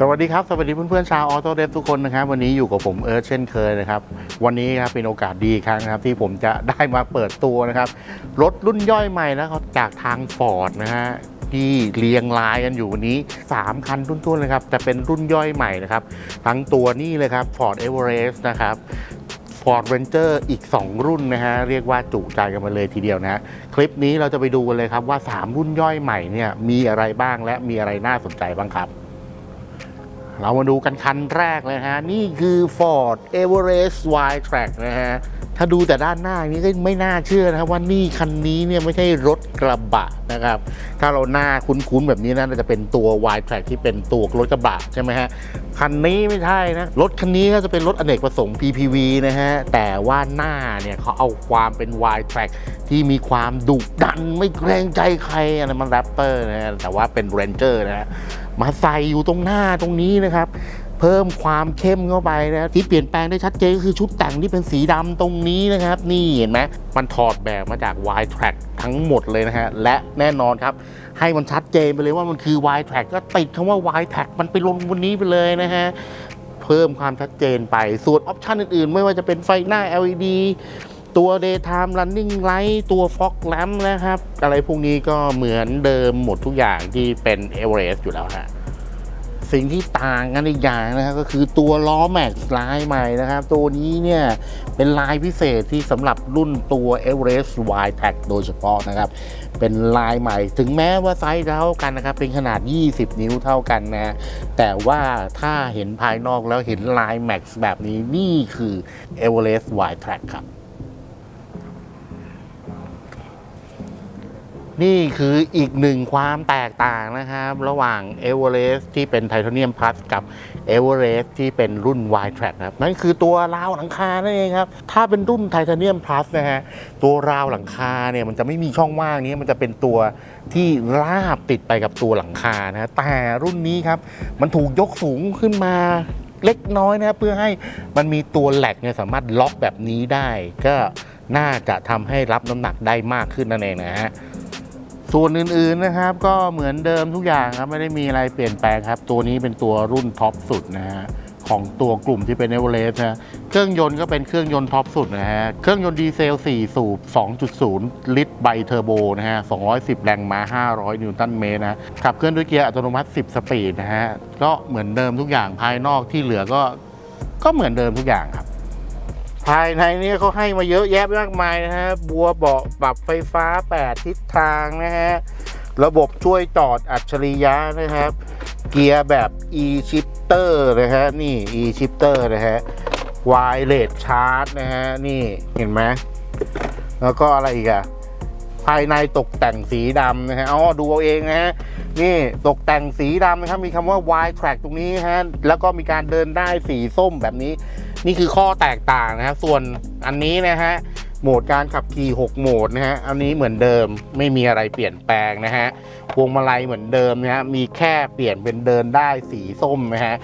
สวัสดีครับ สวัสดีเพื่อนๆชาวออโต้เดฟทุกคนนะครับ วันนี้อยู่กับผมเอิร์ธเช่นเคยนะครับ วันนี้ครับเป็นโอกาสดีครั้งนะครับ ที่ผมจะได้มาเปิดตัวนะครับ รถรุ่นย่อยใหม่แล้วครับจากทางฟอร์ดนะฮะที่เรียงรายกันอยู่วันนี้ 3 คันทุ่นๆเลยครับ แต่เป็นรุ่นย่อยใหม่นะครับ ทั้งตัวนี้เลยครับ Ford Everest นะครับ Ford Ranger อีก 2 รุ่นนะฮะ เรียกว่าจุใจกันมาเลยทีเดียวนะฮะคลิปนี้เราจะไปดูกันเลยครับว่า 3 รุ่นย่อยใหม่เนี่ยมีอะไรบ้างและมีอะไรน่าสนใจบ้างครับ เรามาดูกันคันแรกเลยฮะ นี่คือ Ford Everest Y-Track นะฮะ ถ้าดูแต่ด้านหน้านี้ก็ไม่น่าเชื่อนะครับว่านี่คันนี้เนี่ยไม่ใช่รถกระบะนะครับ ถ้าเราหน้าคุ้นๆแบบนี้นะ่าจะเป็นตัว Y-Track ที่เป็นตัวรถกระบะใช่ไหมฮะ คันนี้ไม่ใช่นะ รถคันนี้ก็จะเป็นรถอเนกประสงค์ PPV นะฮะ แต่ว่าหน้าเนี่ยเขาเอาความเป็น Y-Track ที่มีความดุดันไม่เกรงใจใครอะไรมันแรปเตอร์นะฮะแต่ว่าเป็น Ranger นะฮะ มาใส่อยู่ตรงหน้าตรงนี้นะครับ เพิ่มความเข้มเข้าไปนะที่เปลี่ยนแปลงได้ชัดเจนก็คือชุดแต่งที่เป็นสีดำตรงนี้นะครับ นี่เห็นไหมมันถอดแบบมาจาก Y Track ทั้งหมดเลยนะฮะและแน่นอนครับ ให้มันชัดเจนไปเลยว่ามันคือ Y Track ก็ติดคำว่า Y Track มันไปลงบนนี้ไปเลยนะฮะเพิ่มความชัดเจนไปส่วนออปชันอื่นๆ ไม่ว่าจะเป็นไฟหน้า LED ตัว daytime running light ตัว fog lamp นะครับ อะไรพวกนี้ก็เหมือนเดิมหมดทุกอย่างที่เป็น Everest อยู่แล้วฮะสิ่งที่ต่างกันอีกอย่างนะครับก็คือตัวล้อแม็กซ์ลายใหม่นะครับ ตัวนี้เนี่ยเป็นลายพิเศษที่สำหรับรุ่นตัว Everest Y Tech โดยเฉพาะนะครับ เป็นลายใหม่ ถึงแม้ว่าไซส์เท่ากันนะครับ เป็นขนาด 20 นิ้วเท่ากันนะแต่ว่าถ้าเห็นภายนอกแล้วเห็นลายแม็กซ์แบบนี้นี่คือ Everest Y Track ครับ นี่คืออีกหนึ่งความแตกต่างนะครับ ระหว่าง e v e r e s t ที่เป็นไทเทเนียมพลัสกับ e v e r e s t ที่เป็นรุ่น Y Track ครับนั่นคือตัวราวหลังคานั่นเองครับ ถ้าเป็นรุ่นไทเทเนียมพลัสนะฮะตัวราวหลังคาเนี่ยมันจะไม่มีช่องว่างนี้มันจะเป็นตัวที่ราบติดไปกับตัวหลังคานะฮะแต่รุ่นนี้ครับ มันถูกยกสูงขึ้นมาเล็กน้อยนะครับเพื่อให้มันมีตัวแหลกเนี่ยสามารถล็อกแบบนี้ได้ ก็น่าจะทำให้รับน้ำหนักได้มากขึ้นนั่นเองนะฮะ ส่วนอื่นๆนะครับก็เหมือนเดิมทุกอย่างครับไม่ได้มีอะไรเปลี่ยนแปลงครับ ตัวนี้เป็นตัวรุ่นท็อปสุดนะฮะของตัวกลุ่มที่เป็นเอเวอเรสต์นะเครื่องยนต์ก็เป็นเครื่องยนต์ท็อปสุดนะฮะ เครื่องยนต์ดีเซล 4 สูบ 2.0 ลิตรไบเทอร์โบนะฮะ 210 แรงม้า 500 นิวตันเมตรนะขับเคลื่อนด้วยเกียร์อัตโนมัติ 10 สปีดนะฮะ ก็เหมือนเดิมทุกอย่างภายนอกที่เหลือก็ก็เหมือนเดิมทุกอย่างครับ ภายในนี้เขาให้มาเยอะแยะมากมายนะฮะ บัวเบาะปรับไฟฟ้า 8 ทิศทางนะฮะ ระบบช่วยจอดอัจฉริยะนะครับ เกียร์แบบ e shifter นะฮะ นี่ e shifter นะฮะ wireless charge นะฮะ นี่เห็นไหมแล้วก็อะไรอีกอะภายในตกแต่งสีดำนะฮะ อ๋อ ดูเอาเองนะฮะ นี่ตกแต่งสีดำนะครับ มีคำว่า Y track ตรงนี้ฮะ แล้วก็มีการเดินได้สีส้มแบบนี้ นี่คือข้อแตกต่างนะครับ ส่วนอันนี้นะฮะโหมดการขับขี่6โหมดนะฮะอันนี้เหมือนเดิมไม่มีอะไรเปลี่ยนแปลงนะฮะพวงมาลัยเหมือนเดิมนะฮะมีแค่เปลี่ยนเป็นเดินได้สีส้มนะฮะ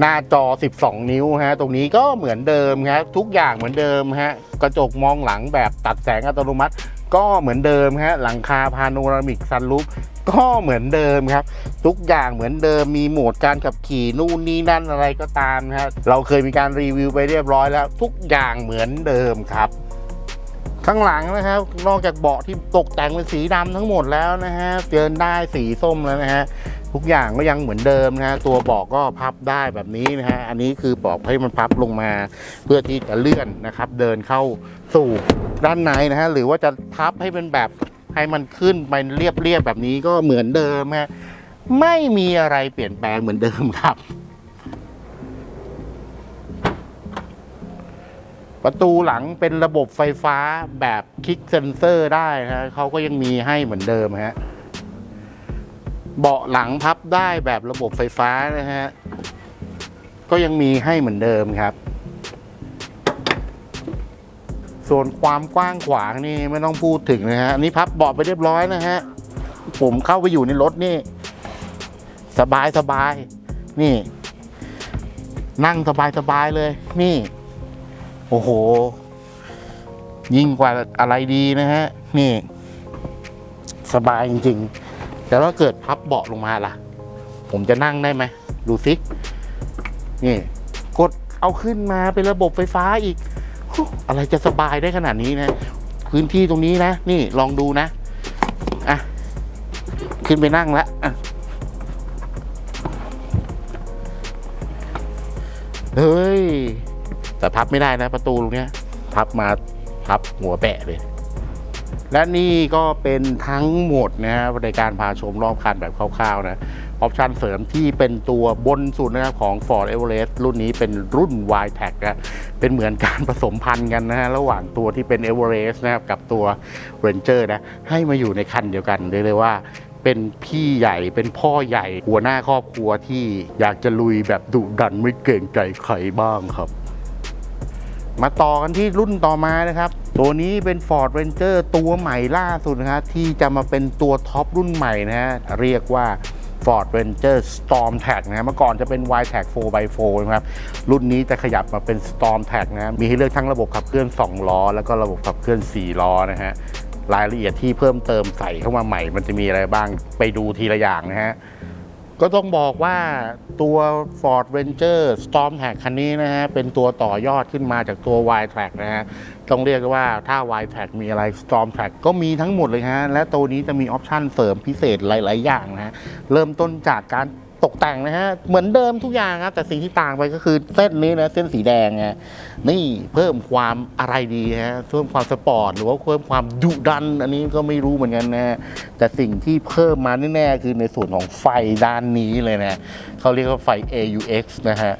หน้าจอ 12 นิ้วฮะ ตรงนี้ก็เหมือนเดิมครับทุกอย่างเหมือนเดิมฮะ กระจกมองหลังแบบตัดแสงอัตโนมัติ ก็เหมือนเดิมฮะหลังคาพาโนรามิกซันรูฟก็เหมือนเดิมครับ ทุกอย่างเหมือนเดิมมีโหมดการขับขี่นู่นนี่นั่นอะไรก็ตามครับเราเคยมีการรีวิวไปเรียบร้อยแล้ว ทุกอย่างเหมือนเดิมครับ ข้างหลังนะครับ นอกจากเบาะที่ตกแต่งเป็นสีดำทั้งหมดแล้วนะฮะเดินได้สีส้มแล้วนะฮะ ทุกอย่างก็ยังเหมือนเดิมนะฮะตัวบาะก็พับได้แบบนี้นะฮะอันนี้คือบาะให้มันพับลงมา เพื่อที่จะเลื่อนนะครับ เดินเข้าสู่ด้านในนะฮะหรือว่าจะพับให้เป็นแบบให้มันขึ้นไปเรียบๆแบบนี้ก็เหมือนเดิมฮะไม่มีอะไรเปลี่ยนแปลงเหมือนเดิมครับ ประตูหลังเป็นระบบไฟฟ้าแบบคลิกเซนเซอร์ได้นะฮะเขาก็ยังมีให้เหมือนเดิมฮะ เบาะหลังพับได้แบบระบบไฟฟ้านะฮะ ก็ยังมีให้เหมือนเดิมครับ ส่วนความกว้างขวางนี่ไม่ต้องพูดถึงนะฮะ อันนี่พับเบาะไปเรียบร้อยนะฮะ ผมเข้าไปอยู่ในรถนี่ สบายสบายนี่ นั่งสบายสบายเลย นี่ โอ้โห ยิ่งกว่าอะไรดีนะฮะ นี่ สบายจริง ๆ แต่ว่าเกิดพับเบาะลงมาล่ะ ผมจะนั่งได้ไหมดูซินี่ กดเอาขึ้นมาเป็นระบบไฟฟ้าอีก อะไรจะสบายได้ขนาดนี้นะ พื้นที่ตรงนี้นะ นี่ลองดูนะ อะ ขึ้นไปนั่งแล้วอะเฮ้ย แต่พับไม่ได้นะประตูตรงเนี้ย พับมา พับหัวแปะเลย และนี่ก็เป็นทั้งหมดนะครับในการพาชมรอบคันแบบคร่าวๆนะออปชันเสริมที่เป็นตัวบนสุดนะครับของ Ford Everest รุ่นนี้เป็นรุ่น y t a g นะเป็นเหมือนการผสมพันธุ์กันนะฮะระหว่างตัวที่เป็น Everest นะครับกับตัว Ranger นะให้มาอยู่ในคันเดียวกันเลยเลยว่าเป็นพี่ใหญ่เป็นพ่อใหญ่หัวหน้าครอบครัวที่อยากจะลุยแบบดุดันไม่เกรงใจใครบ้างครับ มาต่อกันที่รุ่นต่อมานะครับ ตัวนี้เป็น Ford Ranger ตัวใหม่ล่าสุดนะครับที่จะมาเป็นตัวท็อปรุ่นใหม่นะฮะเรียกว่า Ford Ranger Storm Tag นะฮะเมื่อก่อนจะเป็น Y Tag 4x4 นะครับ รุ่นนี้จะขยับมาเป็น Storm Tag นะมีให้เลือกทั้งระบบขับเคลื่อน 2 ล้อ แล้วก็ระบบขับเคลื่อน 4 ล้อนะฮะรายละเอียดที่เพิ่มเติมใส่เข้ามาใหม่ มันจะมีอะไรบ้างไปดูทีละอย่างนะฮะ ก็ต้องบอกว่าตัว Ford Ranger Storm Tag คันนี้นะฮะ เป็นตัวต่อยอดขึ้นมาจากตัว Y Track นะฮะ ต้องเรียกว่าถ้า Y Track มีอะไร Storm Track ก็มีทั้งหมดเลยฮะ และตัวนี้จะมีออปชันเสริมพิเศษหลาย ๆ อย่างนะฮะเริ่มต้นจากการ ตกแต่งนะฮะ เหมือนเดิมทุกอย่างครับ แต่สิ่งที่ต่างไปก็คือเส้นนี้นะ เส้นสีแดงไงนี่เพิ่มความอะไรดีฮะเพิ่มความสปอร์ตหรือว่าเพิ่มความดุดัน อันนี้ก็ไม่รู้เหมือนกันนะฮะแต่สิ่งที่เพิ่มมาแน่ๆคือในส่วนของไฟด้านนี้เลยนะเขาเรียกว่าไฟ AUX นะฮะ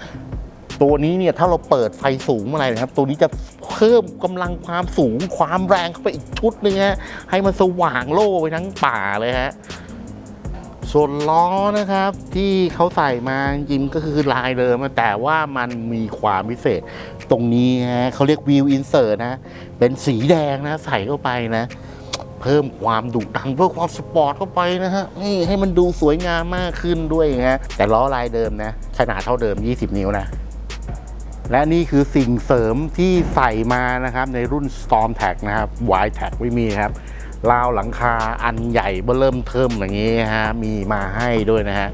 ตัวนี้เนี่ยถ้าเราเปิดไฟสูงเมื่อไรนะครับ ตัวนี้จะเพิ่มกำลังความสูงความแรงเข้าไปอีกชุดหนึงฮะให้มันสว่างโล่ไปทั้งป่าเลยฮะ ส่วนล้อนะครับที่เขาใส่มาจริงก็คือลายเดิมแต่ว่ามันมีความพิเศษ ตรงนี้ฮะเขาเรียกวิวอินเสิร์นะ เป็นสีแดงนะใส่เข้าไปนะ เพิ่มความดุดันเพิ่มความสปอร์ตเข้าไปนะฮะนี่ให้มันดูสวยงามมากขึ้นด้วยฮะแต่ล้อลายเดิมนะ ขนาดเท่าเดิม 20 นิ้วนะและนี่คือสิ่งเสริมที่ใส่มานะครับในรุ่น Storm Tag นะครับ Y Tag ไม่มีครับ ราวหลังคาอันใหญ่เบื้อเริ่มเทิมอย่างนี้ฮะมีมาให้ด้วยนะฮะ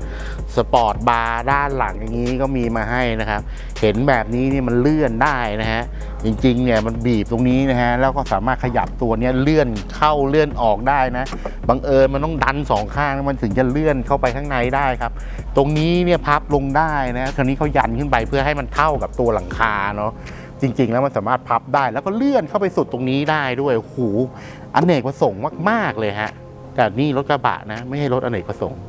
สปอร์ตบาร์ด้านหลังอย่างนี้ก็มีมาให้นะครับ เห็นแบบนี้นี่มันเลื่อนได้นะฮะจริงๆเนี่ยมันบีบตรงนี้นะฮะแล้วก็สามารถขยับตัวเนี้ยเลื่อนเข้าเลื่อนออกได้นะบังเอิญมันต้องดันสองข้างมันถึงจะเลื่อนเข้าไปข้างในได้ครับ ตรงนี้เนี่ยพับลงได้นะคราวนี้เขายันขึ้นไปเพื่อให้มันเท่ากับตัวหลังคาเนาะจริง ๆ แล้วมันสามารถพับได้แล้วก็เลื่อนเข้าไปสุดตรงนี้ได้ด้วยโอ้โห อเนกประสงค์มาก ๆ เลยฮะ แต่นี่รถกระบะนะ ไม่ใช่รถอเนกประสงค์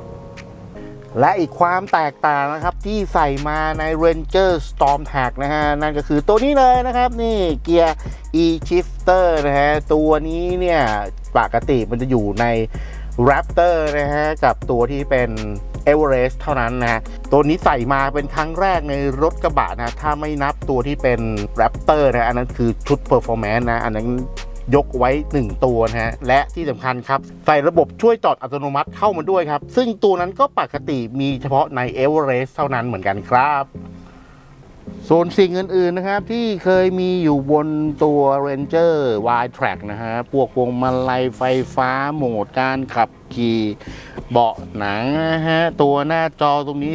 และอีกความแตกต่างนะครับที่ใส่มาใน Ranger Storm Tag นะฮะ นั่นก็คือตัวนี้เลยนะครับ นี่เกียร์ e-shifter นะฮะ ตัวนี้เนี่ยปกติมันจะอยู่ใน Raptor นะฮะ กับตัวที่เป็น Everest เท่านั้นนะฮะ ตัวนี้ใส่มาเป็นครั้งแรกในรถกระบะนะ ถ้าไม่นับตัวที่เป็น Raptor นะ อันนั้นคือชุด Performance นะ อันนั้น ยกไว้ 1 ตัวนะฮะ และที่สำคัญครับ ใส่ระบบช่วยจอดอัตโนมัติเข้ามาด้วยครับ ซึ่งตัวนั้นก็ปกติมีเฉพาะในเอเวอเรสต์เท่านั้นเหมือนกันครับ ส่วนสิ่งอื่นๆนะครับ ที่เคยมีอยู่บนตัว Ranger Y Track นะฮะพวกวงมาลัยไฟฟ้าโหมดการขับขี่เบาะหนังนะฮะตัวหน้าจอตรงนี้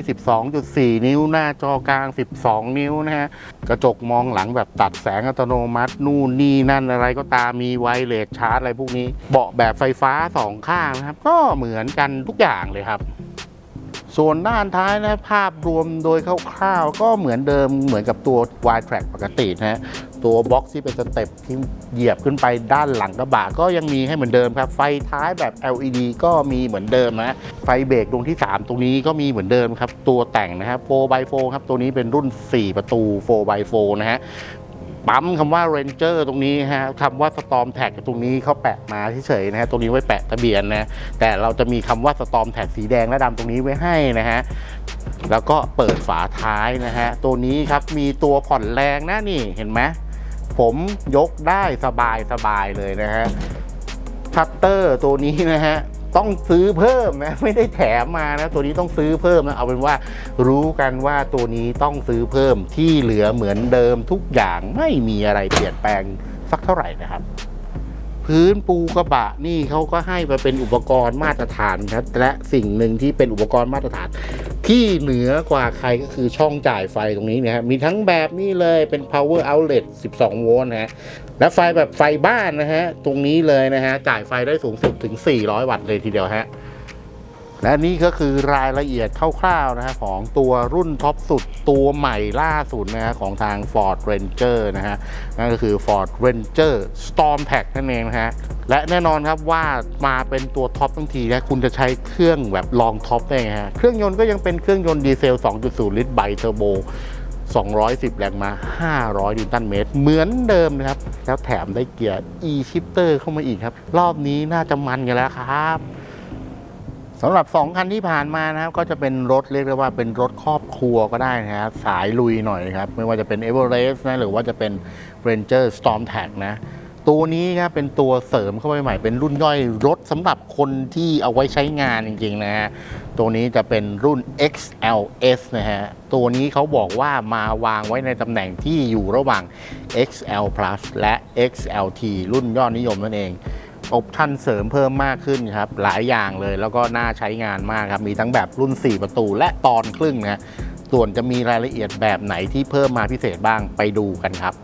12.4 นิ้ว หน้าจอกลาง 12 นิ้วนะฮะกระจกมองหลังแบบตัดแสงอัตโนมัติ นู่นนี่นั่นอะไรก็ตามมีไวเลสชาร์จอะไรพวกนี้ เบาะแบบไฟฟ้าสองข้างนะครับ ก็เหมือนกันทุกอย่างเลยครับ ส่วนด้านท้ายนะภาพรวมโดยคร่าวๆ ก็เหมือนเดิมเหมือนกับตัว Y Track ปกตินะฮะตัวบ็อกซ์ที่เป็นสเต็ปที่เหยียบขึ้นไปด้านหลังกระบะก็ยังมีให้เหมือนเดิมครับ ไฟท้ายแบบ LED ก็มีเหมือนเดิมนะไฟเบรกดวงที่ 3 ตรงนี้ก็มีเหมือนเดิมครับ ตัวแต่งนะครับ 4x4 ครับ ตัวนี้เป็นรุ่น 4 ประตู 4x4 นะฮะ ปั๊มคำว่า Ranger ตรงนี้ฮะคำว่า Storm Tag ตรงนี้เขาแปะมาเฉยๆนะฮะตรงนี้ไว้แปะทะเบียนนะแต่เราจะมีคำว่า Storm Tag สีแดงและดำตรงนี้ไว้ให้นะฮะแล้วก็เปิดฝาท้ายนะฮะตัวนี้ครับมีตัวผ่อนแรงนะนี่เห็นไหมผมยกได้สบายสบายเลยนะฮะชัตเตอร์ตัวนี้นะฮะ ต้องซื้อเพิ่มนะไม่ได้แถมมานะตัวนี้ต้องซื้อเพิ่มนะเอาเป็นว่ารู้กันว่าตัวนี้ต้องซื้อเพิ่มที่เหลือเหมือนเดิมทุกอย่างไม่มีอะไรเปลี่ยนแปลงสักเท่าไหร่นะครับ พื้นปูกระบะนี่เขาก็ให้มาเป็นอุปกรณ์มาตรฐานครับและสิ่งหนึ่งที่เป็นอุปกรณ์มาตรฐาน ที่เหนือกว่าใครก็คือช่องจ่ายไฟตรงนี้นะฮะมีทั้งแบบนี้เลยเป็น power outlet 12 โวลต์นะฮะและไฟแบบไฟบ้านนะฮะตรงนี้เลยนะฮะจ่ายไฟได้สูงสุดถึง 400 วัตต์เลยทีเดียวฮะ และนี่ก็คือรายละเอียดคร่าวๆนะฮะของตัวรุ่นท็อปสุดตัวใหม่ล่าสุดนะฮะของทาง Ford Ranger นะฮะนั่นก็คือ Ford Ranger Storm Pack นั่นเองนะฮะและแน่นอนครับว่ามาเป็นตัวท็อปทั้งทีนะคุณจะใช้เครื่องแบบลองท็อปได้ไงฮะเครื่องยนต์ก็ยังเป็นเครื่องยนต์ดีเซล 2.0 ลิตรไบเทอร์โบ210 แรงม้า500 นิวตันเมตร เหมือนเดิมนะครับ แล้วแถมได้เกียร์ e-shifter เข้ามาอีกครับ รอบนี้น่าจะมันกันแล้วครับ สำหรับ 2 คันที่ผ่านมานะครับ ก็จะเป็นรถเรียกได้ว่าเป็นรถครอบครัวก็ได้นะครับ สายลุยหน่อยครับ ไม่ว่าจะเป็น e v e r e s t นะหรือว่าจะเป็น Ranger Storm Tag นะตัวนี้ครับเป็นตัวเสริมเข้าไปใหม่เป็นรุ่นย่อยรถสำหรับคนที่เอาไว้ใช้งานจริงๆนะฮะตัวนี้จะเป็นรุ่น XLS นะฮะตัวนี้เขาบอกว่ามาวางไว้ในตำแหน่งที่อยู่ระหว่าง XL Plus และ XLT รุ่นยอดนิยมนั่นเอง ออปชั่นเสริมเพิ่มมากขึ้นครับ หลายอย่างเลยแล้วก็น่าใช้งานมากครับ มีทั้งแบบรุ่น 4 ประตูและตอนครึ่งนะส่วนจะมีรายละเอียดแบบไหนที่เพิ่มมาพิเศษบ้างไปดูกันครับ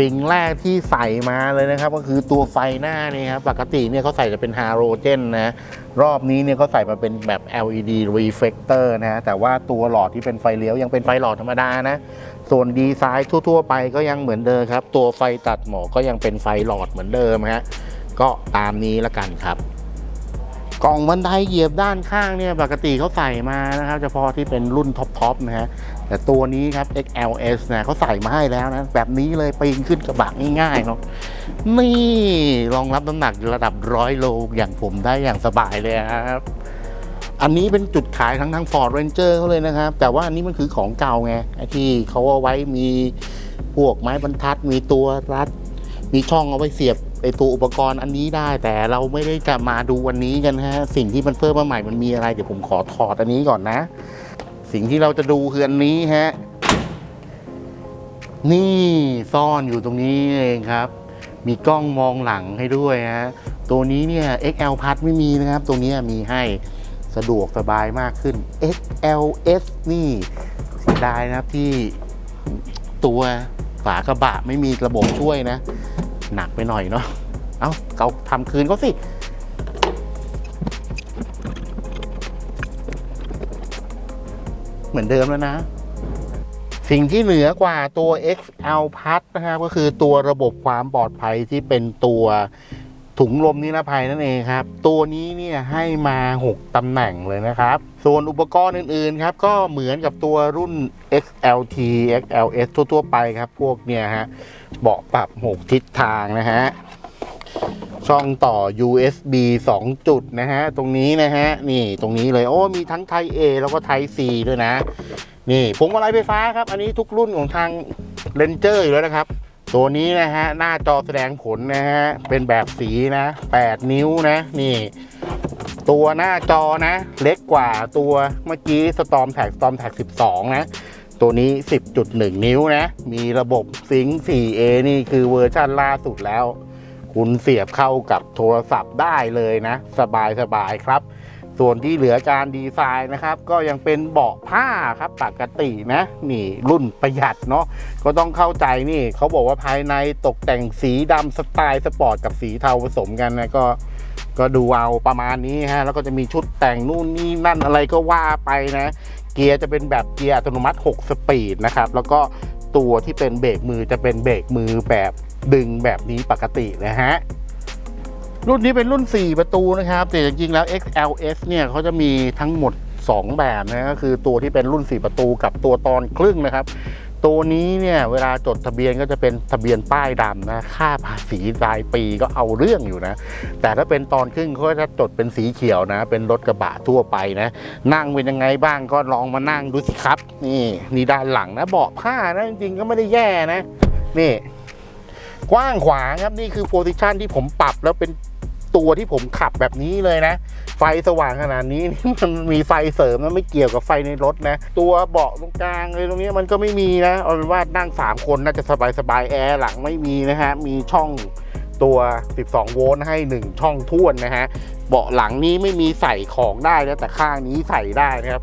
สิ่งแรกที่ใส่มาเลยนะครับ ก็คือตัวไฟหน้านี่ครับปกติเนี่ยเขาใส่จะเป็นฮาโลเจนนะรอบนี้เนี่ยเขาใส่มาเป็นแบบ LED reflector นะแต่ว่าตัวหลอดที่เป็นไฟเลี้ยวยังเป็นไฟหลอดธรรมดานะ ส่วนดีไซน์ทั่ว ๆ ไปก็ยังเหมือนเดิมครับ ตัวไฟตัดหมอกก็ยังเป็นไฟหลอดเหมือนเดิมฮะก็ตามนี้ละกันครับกล่องบันไดเหยียบด้านข้างเนี่ยปกติเขาใส่มานะครับเฉพาะที่เป็นรุ่นท็อปๆนะฮะ แต่ตัวนี้ครับ XLS นะเขาใส่มาให้แล้วนะ แบบนี้เลยปีนขึ้นกระบะง่ายๆเนาะนี่รองรับน้ำหนักระดับร้อยโลอย่างผมได้อย่างสบายเลยครับ อันนี้เป็นจุดขายทั้งทาง Ford Ranger เขาเลยนะครับ แต่ว่าอันนี้มันคือของเก่าไงที่เขาเอาไว้มีพวกไม้บรรทัด มีตัวรัด มีช่องเอาไว้เสียบไอตัวอุปกรณ์อันนี้ได้ แต่เราไม่ได้จะมาดูวันนี้กันฮะสิ่งที่มันเพิ่มมาใหม่มันมีอะไรเดี๋ยวผมขอถอดอันนี้ก่อนนะ สิ่งที่เราจะดูคืออันนี้ฮะ นี่ซ่อนอยู่ตรงนี้เองครับ มีกล้องมองหลังให้ด้วยฮะ ตัวนี้เนี่ย XL พัดไม่มีนะครับตัวนี้มีให้สะดวกสบายมากขึ้น XLS นี่เสียดายนะครับที่ตัวฝากระบะไม่มีระบบช่วยนะ หนักไปหน่อยเนาะ เอ้าเขาทำคืนเขาสิ เหมือนเดิมแล้วนะ สิ่งที่เหนือกว่าตัว XL พัดนะครับ ก็คือตัวระบบความปลอดภัยที่เป็นตัวถุงลมนิรภัยนั่นเองครับ ตัวนี้เนี่ยให้มา 6 ตำแหน่งเลยนะครับ ส่วนอุปกรณ์อื่นๆครับ ก็เหมือนกับตัวรุ่น XLT XLS ทั่วๆไปครับ พวกเนี่ยฮะเบาะปรับ 6 ทิศทางนะฮะ ช่องต่อ USB 2 จุดนะฮะ ตรงนี้นะฮะ นี่ตรงนี้เลย โอ้ มีทั้งไท A แล้วก็ไท C ด้วยนะ นี่พวงมาลัยไฟฟ้าครับ อันนี้ทุกรุ่นของทาง Ranger อยู่แล้วนะครับ ตัวนี้นะฮะ หน้าจอแสดงผลนะฮะ เป็นแบบสีนะ 8 นิ้วนะ นี่ ตัวหน้าจอนะ เล็กกว่าตัวเมื่อกี้ Storm Tag Storm Tag 12 นะตัวนี้ 10.1 นิ้วนะ มีระบบซิงค์ 4A นี่คือเวอร์ชันล่าสุดแล้ว คุณเสียบเข้ากับโทรศัพท์ได้เลยนะ สบายสบายๆครับ ส่วนที่เหลือการดีไซน์นะครับ ก็ยังเป็นเบาะผ้าครับปกตินะนี่รุ่นประหยัดเนาะก็ต้องเข้าใจนี่เขาบอกว่าภายในตกแต่งสีดำสไตล์สปอร์ตกับสีเทาผสมกันนะก็ก็ดูเอาประมาณนี้ฮะ แล้วก็จะมีชุดแต่งนู่นนี่นั่นอะไรก็ว่าไปนะ เกียร์จะเป็นแบบเกียร์อัตโนมัติ 6 สปีดนะครับ แล้วก็ตัวที่เป็นเบรกมือจะเป็นเบรกมือแบบ ดึงแบบนี้ปกตินะฮะ รุ่นนี้เป็นรุ่น 4 ประตูนะครับ แต่จริงๆแล้ว XLS เนี่ยเขาจะมีทั้งหมด 2 แบบนะก็คือตัวที่เป็นรุ่น 4 ประตูกับตัวตอนครึ่งนะครับ ตัวนี้เนี่ยเวลาจดทะเบียนก็จะเป็นทะเบียนป้ายดำนะค่าภาษีรายปีก็เอาเรื่องอยู่นะ แต่ถ้าเป็นตอนครึ่งเขาจะจดเป็นสีเขียวนะ เป็นรถกระบะทั่วไปนะ นั่งเป็นยังไงบ้างก็ลองมานั่งดูสิครับ นี่นี่ด้านหลังนะเบาะผ้านะจริงๆก็ไม่ได้แย่นะ นี่ กว้างขวางครับนี่คือโพซิชันที่ผมปรับแล้วเป็นตัวที่ผมขับแบบนี้เลยนะ ไฟสว่างขนาดนี้นี่มันมีไฟเสริมนะไม่เกี่ยวกับไฟในรถนะ ตัวเบาะตรงกลางเลยตรงนี้มันก็ไม่มีนะเอาเป็นว่านั่ง 3 คนน่าจะสบายสบายแอร์หลังไม่มีนะฮะ มีช่องตัว 12 โวลต์ให้ 1 ช่องท่วนนะฮะ เบาะหลังนี้ไม่มีใส่ของได้นะแต่ข้างนี้ใส่ได้นะครับ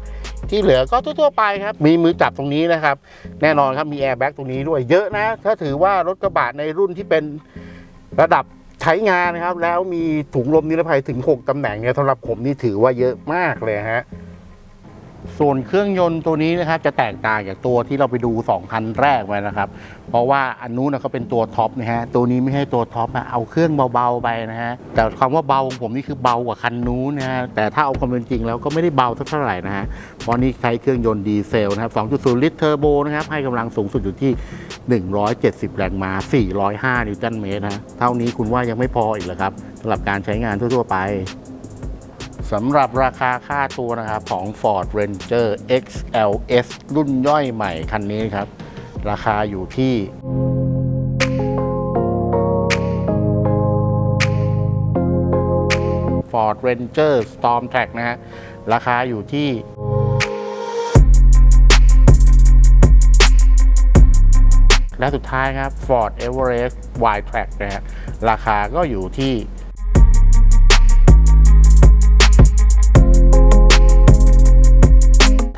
ที่เหลือก็ทั่วๆไปครับ มีมือจับตรงนี้นะครับ แน่นอนครับมีแอร์แบ็กตรงนี้ด้วยเยอะนะ ถ้าถือว่ารถกระบะในรุ่นที่เป็นระดับใช้งานนะครับ แล้วมีถุงลมนิรภัยถึง 6ตำแหน่งเนี่ยสำหรับผมนี่ถือว่าเยอะมากเลยฮะ ส่วนเครื่องยนต์ตัวนี้นะครับจะแตกต่างจากตัวที่เราไปดู 2 คันแรกไปนะครับ เพราะว่าอันนู้นเขาเป็นตัวท็อปนะฮะตัวนี้ไม่ให้ตัวท็อปนะเอาเครื่องเบาๆไปนะฮะแต่คำว่าเบาของผมนี่คือเบากว่าคันนู้นนะฮะแต่ถ้าเอาความเป็นจริงแล้วก็ไม่ได้เบาเท่าไหร่นะฮะเพราะนี่ใช้เครื่องยนต์ดีเซลนะครับ 2.0 ลิตรเทอร์โบนะครับให้กำลังสูงสุดอยู่ที่ 170 แรงม้า 405 นิวตันเมตรนะเท่านี้คุณว่ายังไม่พออีกเหรอครับสำหรับการใช้งานทั่วๆไป สำหรับราคาค่าตัวนะครับของ Ford Ranger XLS รุ่นย่อยใหม่คันนี้ครับ ราคาอยู่ที่ Ford Ranger Storm Track นะฮะราคาอยู่ที่และสุดท้ายครับ Ford Everest Wide Track นะฮะราคาก็อยู่ที่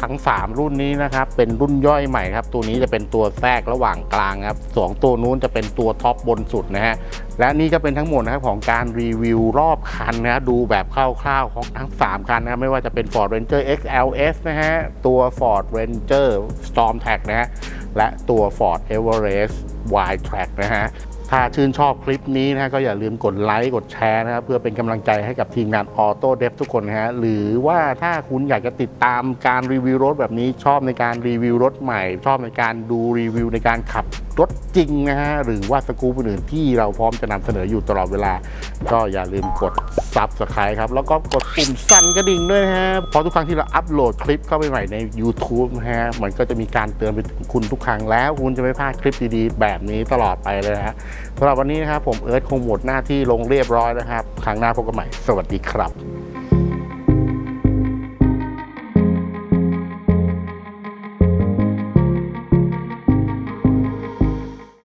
ทั้ง 3 รุ่นนี้นะครับเป็นรุ่นย่อยใหม่ครับตัวนี้จะเป็นตัวแทรกระหว่างกลางครับสองตัวนู้นจะเป็นตัวท็อปบนสุดนะฮะและนี่ก็เป็นทั้งหมดนะครับของการรีวิวรอบคันนะฮะดูแบบคร่าวๆของทั้ง 3 คันนะครับไม่ว่าจะเป็น Ford Ranger XLS นะฮะตัว Ford Ranger Storm Track นะฮะและตัว Ford Everest Wide Track นะฮะ ถ้าชื่นชอบคลิปนี้นะก็อย่าลืมกดไลค์กดแชร์นะครับเพื่อเป็นกำลังใจให้กับทีมงาน Auto d e v ทุกคนนะฮะหรือว่าถ้าคุณอยากจะติดตามการรีวิวรถแบบนี้ชอบในการรีวิวรถใหม่ ชอบในการดูรีวิวในการขับรถจริงนะฮะหรือว่าสกู๊ปอื่นๆที่เราพร้อมจะนำเสนออยู่ตลอดเวลา ก็อย่าลืมกด Subscribe ครับแล้วก็กดปุ่มสั่นกระดิ่งด้วยนะฮะเพราะทุกครั้งที่เราอัปโหลดคลิปเข้าไปใหม่ใน YouTube นะฮะมันก็จะมีการเตือนไปถึงคุณทุกครั้งแล้ว คุณจะไม่พลาดคลิปดีๆ แบบนี้ตลอดไปเลยนะฮะสำหรับวันนี้นะครับผมเอิร์ธคงหมดหน้าที่ลงเรียบร้อยนะครับ ครั้งหน้าพบกันใหม่ สวัสดีครับ